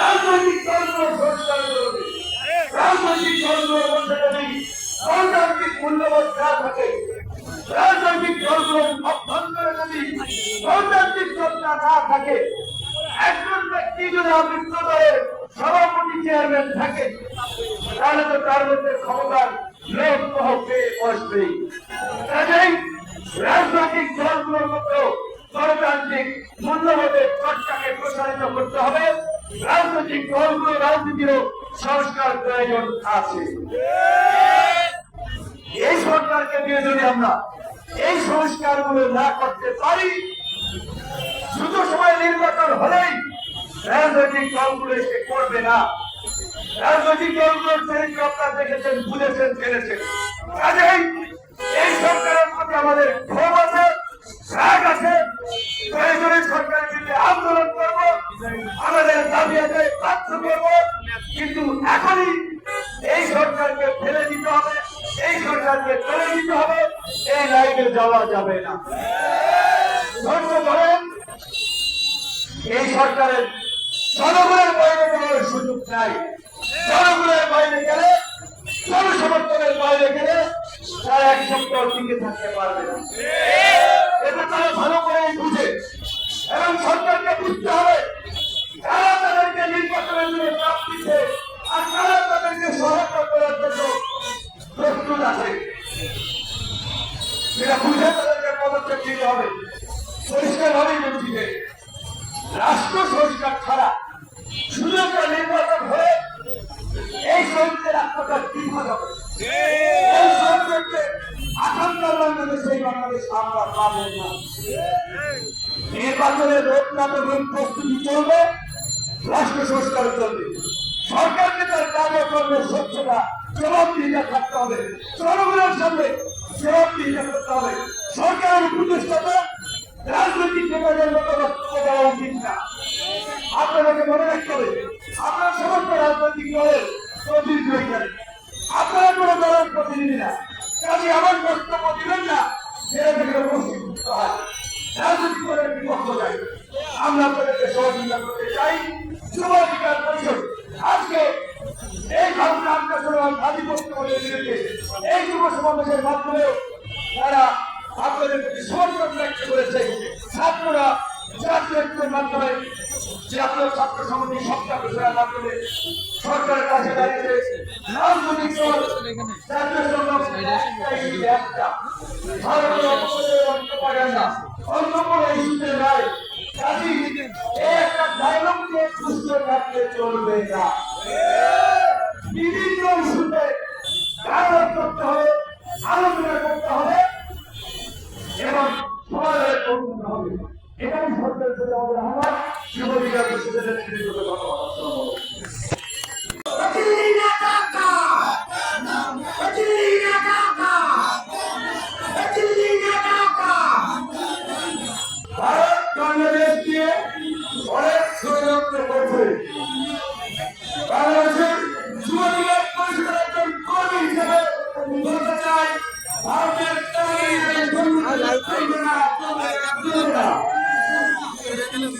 রাজনৈতিক তন্ত্র সংস্কার জরুরি। রাজনৈতিক তন্ত্রের মধ্যে যদি গণতান্ত্রিক রাজনৈতিক দলগুলোর অভ্যন্তরে যদি গণতান্ত্রিক চর্চা না থাকে, একজন ব্যক্তি যদি সভাপতি চেয়ারম্যান থাকে, তাহলে তো তার মধ্যে ক্ষমতার লোক পেয়ে বসবেই। রাজনীতিরও সংস্কার প্রয়োজন আছে। এই সরকারকে দিয়ে যদি আমরা এই সংস্কারগুলো না করতে পারি, দ্রুত সময় নির্বাচন হলেই রাজনৈতিক দলগুলো এসে করবে না। রাজনৈতিক দলগুলোর চরিত্র আপনারা দেখেছেন, বুঝেছেন, জেনেছেন। কাজেই এই সরকারের প্রতি আমাদের ক্ষোভ আছে, রাগ আছে। প্রয়োজনে সরকারের বিরুদ্ধে আন্দোলন করব আমাদের দাবি আছে বাধ্য করব, কিন্তু এখনই এই সরকারকে ফেলে দিতে হবে, এই সরকারকে ফেলে দিতে হবে, এই লাইনে যাওয়া যাবে না। ধৈর্য ধরেন এই সরকারের জনগণের বাইরে যাওয়ার সুযোগ নাই। জনগণের বাইরে গেলে, জনসমর্থনের বাইরে গেলে তারা এক সপ্তাহ টিকে থাকতে পারবে না। এটা তারা ভালো করে বুঝে। এবং সরকারকে বুঝতে হবে নির্বাচনের জন্য এই শহীদদের আত্মকার কি হবে। এই শহীদদেরকে আকাঙ্ক্ষা বাংলাদেশ এই বাংলাদেশ আমরা পাবো না। নির্বাচনের রোড নাটকের প্রস্তুতি চলবে। রাষ্ট্র সংস্কারের জন্য সরকারকে তার কার্যক্রমের স্বচ্ছতা, জবাবদিহিতা থাকতে হবে। জনগণের সামনে জবাবদিহিতা করতে হবে। সরকারের উপদেষ্টাতে রাজনৈতিক নেতাদের মতো বক্তব্য দেওয়া উচিত না। আপনাদেরকে মনে রাখতে হবে, আপনার সমস্ত রাজনৈতিক দলের প্রতিনিধি হয়ে আপনারা কোনো দলের প্রতিনিধি না। কাজে আমার বক্তব্য দিবেন না সেটা থেকে উপস্থিত হয়। রাজনৈতিক দলের বিপক্ষ যায় আমরা আপনাদেরকে সহযোগিতা করতে চাই। যুব অধিকার পরিষদ আজকে এই ভাবনা আন্দোলন আধিপত্য বলে বিরুদ্ধে এই যুব সমাবেশের মাধ্যমে তারা আপনাদের প্রতি সমর্থন ব্যক্ত করেছে ছাত্ররা জাতীয় মাধ্যমে জাতীয় ছাত্র সমিতি সপ্তাহ ঘোষণার মাধ্যমে সরকারের কাছে দাঁড়িয়েছে। রাজনৈতিক দল, জাতীয় সংগ্রাম ভারতীয় অন্য কোনো ইস্যুতে নাই কাজী, একটা ডায়লগকে সুস্থ রাখতে চলবে না। বিভিন্ন ইস্যুতে ডায়লগ করতে হবে, আলোচনা করতে